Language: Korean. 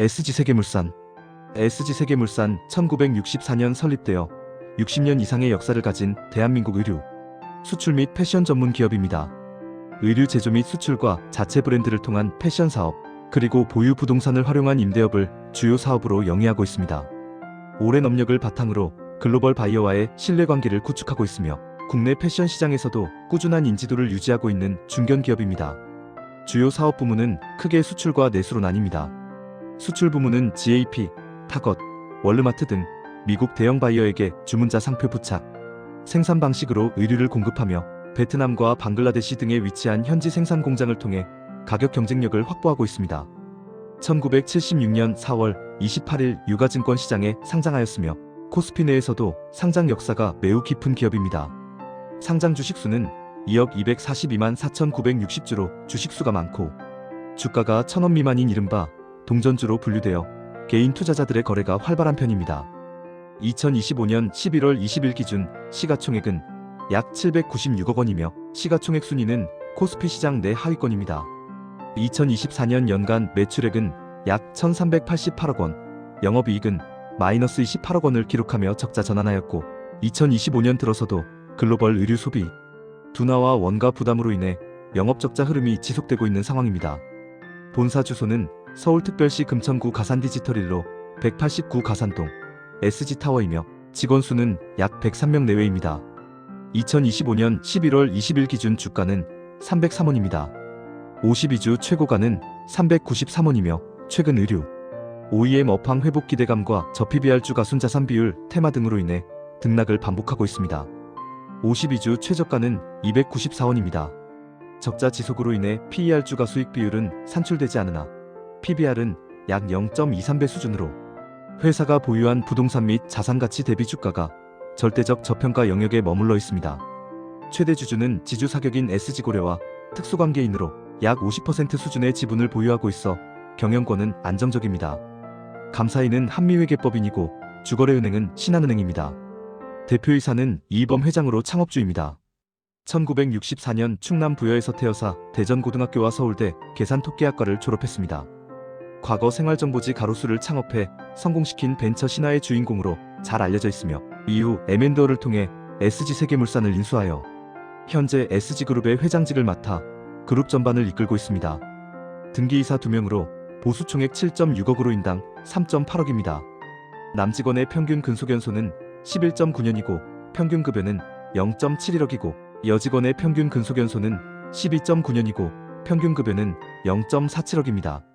SG 세계물산 SG 세계물산 1964년 설립되어 60년 이상의 역사를 가진 대한민국 의류, 수출 및 패션 전문 기업입니다. 의류 제조 및 수출과 자체 브랜드를 통한 패션 사업, 그리고 보유 부동산을 활용한 임대업을 주요 사업으로 영위하고 있습니다. 오랜 업력을 바탕으로 글로벌 바이어와의 신뢰관계를 구축하고 있으며 국내 패션 시장에서도 꾸준한 인지도를 유지하고 있는 중견 기업입니다. 주요 사업 부문은 크게 수출과 내수로 나뉩니다. 수출 부문은 GAP, 타것, 월르마트 등 미국 대형 바이어에게 주문자 상표 부착, 생산 방식으로 의류를 공급하며 베트남과 방글라데시 등에 위치한 현지 생산 공장을 통해 가격 경쟁력을 확보하고 있습니다. 1976년 4월 28일 유가증권 시장에 상장하였으며 코스피 내에서도 상장 역사가 매우 깊은 기업입니다. 상장 주식수는 2억 242만 4,960주로 주식수가 많고 주가가 천원 미만인 이른바 동전주로 분류되어 개인 투자자들의 거래가 활발한 편입니다. 2025년 11월 20일 기준 시가총액은 약 796억 원이며 시가총액 순위는 코스피 시장 내 하위권입니다. 2024년 연간 매출액은 약 1388억 원, 영업이익은 마이너스 28억 원을 기록하며 적자 전환하였고 2025년 들어서도 글로벌 의류 소비, 둔화와 원가 부담으로 인해 영업적자 흐름이 지속되고 있는 상황입니다. 본사 주소는 서울특별시 금천구 가산디지털일로 189 가산동 SG타워이며 직원 수는 약 103명 내외입니다. 2025년 11월 20일 기준 주가는 303원입니다. 52주 최고가는 393원이며 최근 의류, OEM 업황 회복 기대감과 저PBR 주가 순 자산 비율 테마 등으로 인해 등락을 반복하고 있습니다. 52주 최저가는 294원입니다. 적자 지속으로 인해 PER 주가 수익 비율은 산출되지 않으나 PBR은 약 0.23배 수준으로 회사가 보유한 부동산 및 자산 가치 대비 주가가 절대적 저평가 영역에 머물러 있습니다. 최대 주주는 지주 사격인 SG고려와 특수관계인으로 약 50% 수준의 지분을 보유하고 있어 경영권은 안정적입니다. 감사인은 한미회계법인이고 주거래은행은 신한은행입니다. 대표이사는 이범 회장으로 창업주입니다. 1964년 충남 부여에서 태어사 대전고등학교와 서울대 계산통계학과를 졸업했습니다. 과거 생활정보지 가로수를 창업해 성공시킨 벤처 신화의 주인공으로 잘 알려져 있으며 이후 M&A를 통해 SG 세계물산을 인수하여 현재 SG그룹의 회장직을 맡아 그룹 전반을 이끌고 있습니다. 등기이사 2명으로 보수 총액 7.6억으로 인당 3.8억입니다. 남직원의 평균 근속연소는 11.9년이고 평균 급여는 0.71억이고 여직원의 평균 근속연소는 12.9년이고 평균 급여는 0.47억입니다.